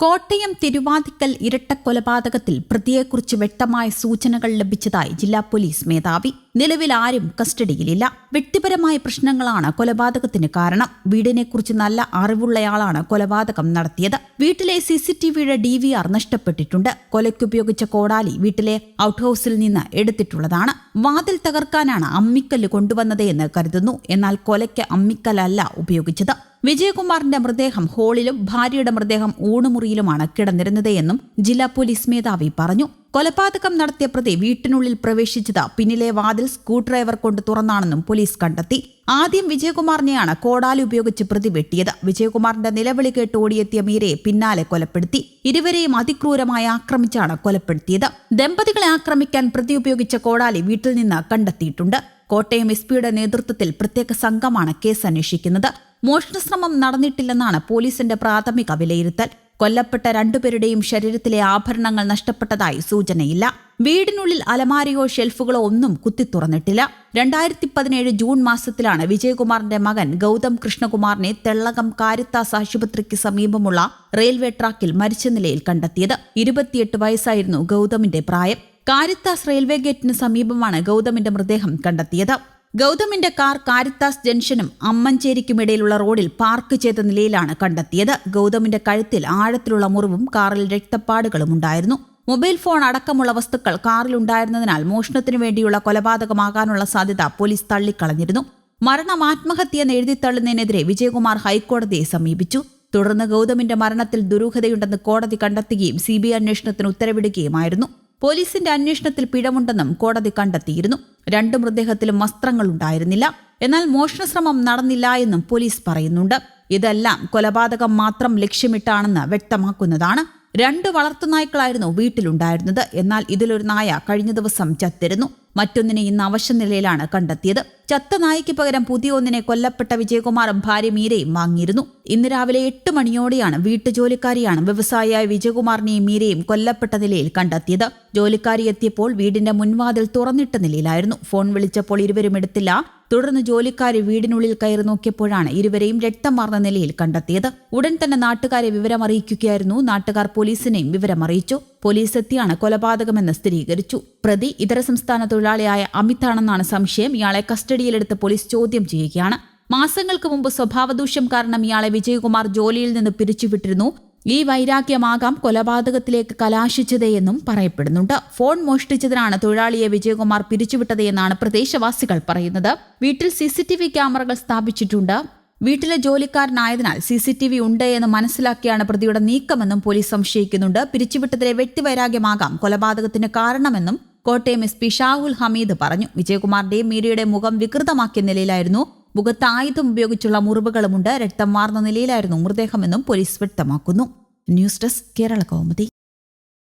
കോട്ടയം തിരുവാതിക്കൽ ഇരട്ട കൊലപാതകത്തിൽ പ്രതിയെക്കുറിച്ച് വ്യക്തമായ സൂചനകൾ ലഭിച്ചതായി ജില്ലാ പോലീസ് മേധാവി. നിലവിൽ ആരും കസ്റ്റഡിയിലില്ല. വ്യക്തിപരമായ പ്രശ്നങ്ങളാണ് കൊലപാതകത്തിന് കാരണം. വീടിനെക്കുറിച്ച് നല്ല അറിവുള്ളയാളാണ് കൊലപാതകം നടത്തിയത്. വീട്ടിലെ സി സി ടി വിയുടെ ഡി വി ആർ നഷ്ടപ്പെട്ടിട്ടുണ്ട്. കൊലയ്ക്കുപയോഗിച്ച കോടാലി വീട്ടിലെ ഔട്ട് ഹൌസിൽ നിന്ന് എടുത്തിട്ടുള്ളതാണ്. വാതിൽ തകർക്കാനാണ് അമ്മിക്കല്ല് കൊണ്ടുവന്നത് എന്ന് കരുതുന്നു. എന്നാൽ കൊലയ്ക്ക് അമ്മിക്കല്ലല്ല ഉപയോഗിച്ചത്. വിജയകുമാറിന്റെ മൃതദേഹം ഹാളിലും ഭാര്യയുടെ മൃതദേഹം ഊണുമുറിയിലുമാണ് കിടന്നിരുന്നത് എന്നും ജില്ലാ പോലീസ് മേധാവി പറഞ്ഞു. കൊലപാതകം നടത്തിയ പ്രതി വീട്ടിനുള്ളിൽ പ്രവേശിച്ചത് പിന്നിലെ വാതിൽ സ്ക്രൂ ഡ്രൈവർ കൊണ്ട് തുറന്നാണെന്നും പോലീസ് കണ്ടെത്തി. ആദ്യം വിജയകുമാറിനെയാണ് കോടാലി ഉപയോഗിച്ച് പ്രതി വെട്ടിയത്. വിജയകുമാറിന്റെ നിലവിളി കേട്ട് ഓടിയെത്തിയ മീരയെ പിന്നാലെ കൊലപ്പെടുത്തി. ഇരുവരെയും അതിക്രൂരമായി ആക്രമിച്ചാണ് കൊലപ്പെടുത്തിയത്. ദമ്പതികളെ ആക്രമിക്കാൻ പ്രതി ഉപയോഗിച്ച കോടാലി വീട്ടിൽ നിന്ന് കണ്ടെത്തിയിട്ടുണ്ട്. കോട്ടയം എസ് പിയുടെ നേതൃത്വത്തിൽ പ്രത്യേക സംഘമാണ് കേസ് അന്വേഷിക്കുന്നത്. മോഷണശ്രമം നടന്നിട്ടില്ലെന്നാണ് പോലീസിന്റെ പ്രാഥമിക വിലയിരുത്തൽ. കൊല്ലപ്പെട്ട രണ്ടുപേരുടെയും ശരീരത്തിലെ ആഭരണങ്ങൾ നഷ്ടപ്പെട്ടതായി സൂചനയില്ല. വീടിനുള്ളിൽ അലമാരയോ ഷെൽഫുകളോ ഒന്നും കുത്തിത്തുറന്നിട്ടില്ല രണ്ടായിരത്തി പതിനേഴ് ജൂൺ മാസത്തിലാണ് വിജയകുമാറിന്റെ മകൻ ഗൗതം കൃഷ്ണകുമാറിനെ തെള്ളകം കാരിത്താസ് ആശുപത്രിക്ക് സമീപമുള്ള റെയിൽവേ ട്രാക്കിൽ മരിച്ച നിലയിൽ കണ്ടെത്തിയത്. ഇരുപത്തിയെട്ട് വയസ്സായിരുന്നു ഗൗതമിന്റെ പ്രായം. കാരിത്താസ് റെയിൽവേ ഗേറ്റിന് സമീപമാണ് ഗൗതമിന്റെ മൃതദേഹം കണ്ടെത്തിയത്. ഗൗതമിന്റെ കാർ കാരിത്താസ് ജംഗ്ഷനും അമ്മഞ്ചേരിക്കുമിടയിലുള്ള റോഡിൽ പാർക്ക് ചെയ്ത നിലയിലാണ് കണ്ടെത്തിയത്. ഗൗതമിന്റെ കഴുത്തിൽ ആഴത്തിലുള്ള മുറിവും കാറിൽ രക്തപ്പാടുകളും ഉണ്ടായിരുന്നു. മൊബൈൽ ഫോൺ അടക്കമുള്ള വസ്തുക്കൾ കാറിലുണ്ടായിരുന്നതിനാൽ മോഷണത്തിനു വേണ്ടിയുള്ള കൊലപാതകമാകാനുള്ള സാധ്യത പോലീസ് തള്ളിക്കളഞ്ഞിരുന്നു. മരണം ആത്മഹത്യയെന്ന് എഴുതിത്തള്ളുന്നതിനെതിരെ വിജയകുമാർ ഹൈക്കോടതിയെ സമീപിച്ചു. തുടർന്ന് ഗൗതമിന്റെ മരണത്തിൽ ദുരൂഹതയുണ്ടെന്ന് കോടതി കണ്ടെത്തുകയും സി ബി ഐ അന്വേഷണത്തിന് ഉത്തരവിടുകയുമായിരുന്നു. പോലീസിന്റെ അന്വേഷണത്തിൽ പിഴവുണ്ടെന്നും കോടതി കണ്ടെത്തിയിരുന്നു. രണ്ട് മൃതദേഹത്തിലും വസ്ത്രങ്ങൾ ഉണ്ടായിരുന്നില്ല. എന്നാൽ മോഷണശ്രമം നടന്നില്ല എന്നും പോലീസ് പറയുന്നുണ്ട്. ഇതെല്ലാം കൊലപാതകം മാത്രം ലക്ഷ്യമിട്ടാണെന്ന് വ്യക്തമാക്കുന്നതാണ്. രണ്ട് വളർത്തുനായ്ക്കളായിരുന്നു വീട്ടിലുണ്ടായിരുന്നത്. എന്നാൽ ഇതിലൊരു നായ കഴിഞ്ഞ ദിവസം ചത്തിരുന്നു. മറ്റൊന്നിനെ ഇന്ന് അവശനിലയിലാണ് കണ്ടെത്തിയത്. ചത്ത നായ്ക്ക് പകരം പുതിയ ഒന്നിനെ കൊല്ലപ്പെട്ട വിജയകുമാറും ഭാര്യ മീരയും വാങ്ങിയിരുന്നു. ഇന്ന് രാവിലെ എട്ട് മണിയോടെയാണ് വീട്ടുജോലിക്കാരിയാണ് വ്യവസായിയായ വിജയകുമാറിനെയും മീരയും കൊല്ലപ്പെട്ട നിലയിൽ കണ്ടെത്തിയത്. ജോലിക്കാരി എത്തിയപ്പോൾ വീടിന്റെ മുൻവാതിൽ തുറന്നിട്ട നിലയിലായിരുന്നു. ഫോൺ വിളിച്ചപ്പോൾ ഇരുവരും എടുത്തില്ല. തുടർന്ന് ജോലിക്കാരി വീടിനുള്ളിൽ കയറി നോക്കിയപ്പോഴാണ് ഇരുവരെയും രക്തം മാർന്ന നിലയിൽ കണ്ടെത്തിയത്. ഉടൻ തന്നെ നാട്ടുകാരെ വിവരമറിയിക്കുകയായിരുന്നു. നാട്ടുകാർ പോലീസിനെയും വിവരമറിയിച്ചു. പോലീസ് എത്തിയാണ് കൊലപാതകമെന്ന് സ്ഥിരീകരിച്ചു. പ്രതി ഇതര സംസ്ഥാന തൊഴിലാളിയായ അമിതാണെന്നാണ് സംശയം. ഇയാളെ കസ്റ്റഡിയിലെടുത്ത് പോലീസ് ചോദ്യം ചെയ്യുകയാണ്. മാസങ്ങൾക്ക് മുമ്പ് സ്വഭാവദൂഷ്യം കാരണം ഇയാളെ വിജയകുമാർ ജോലിയിൽ നിന്ന് പിരിച്ചുവിട്ടിരുന്നു. ഈ വൈരാഗ്യമാകാം കൊലപാതകത്തിലേക്ക് കലാശിച്ചതെന്നും പറയപ്പെടുന്നുണ്ട്. ഫോൺ മോഷ്ടിച്ചതിനാണ് തൊഴിലാളിയെ വിജയകുമാർ പിരിച്ചുവിട്ടതെന്നാണ് പ്രദേശവാസികൾ പറയുന്നത്. വീട്ടിൽ സി ക്യാമറകൾ സ്ഥാപിച്ചിട്ടുണ്ട്. വീട്ടിലെ ജോലിക്കാരനായതിനാൽ സി സി ടി വി ഉണ്ട് എന്ന് മനസ്സിലാക്കിയാണ് പ്രതിയുടെ നീക്കമെന്നും പോലീസ് സംശയിക്കുന്നുണ്ട്. പിരിച്ചുവിട്ടതിലെ വ്യക്തിവൈരാഗ്യമാകാം കൊലപാതകത്തിന് കാരണമെന്നും കോട്ടയം എസ് പി ഷാഹുൽ ഹമീദ് പറഞ്ഞു. വിജയകുമാറിന്റെയും മീരയുടെ മുഖം വികൃതമാക്കിയ നിലയിലായിരുന്നു. മുഖത്ത് ആയുധം ഉപയോഗിച്ചുള്ള മുറിവുകളുമുണ്ട്. രക്തം മാർന്ന നിലയിലായിരുന്നു മൃതദേഹമെന്നും പോലീസ് വ്യക്തമാക്കുന്നു. News desk Kerala Kaumudi.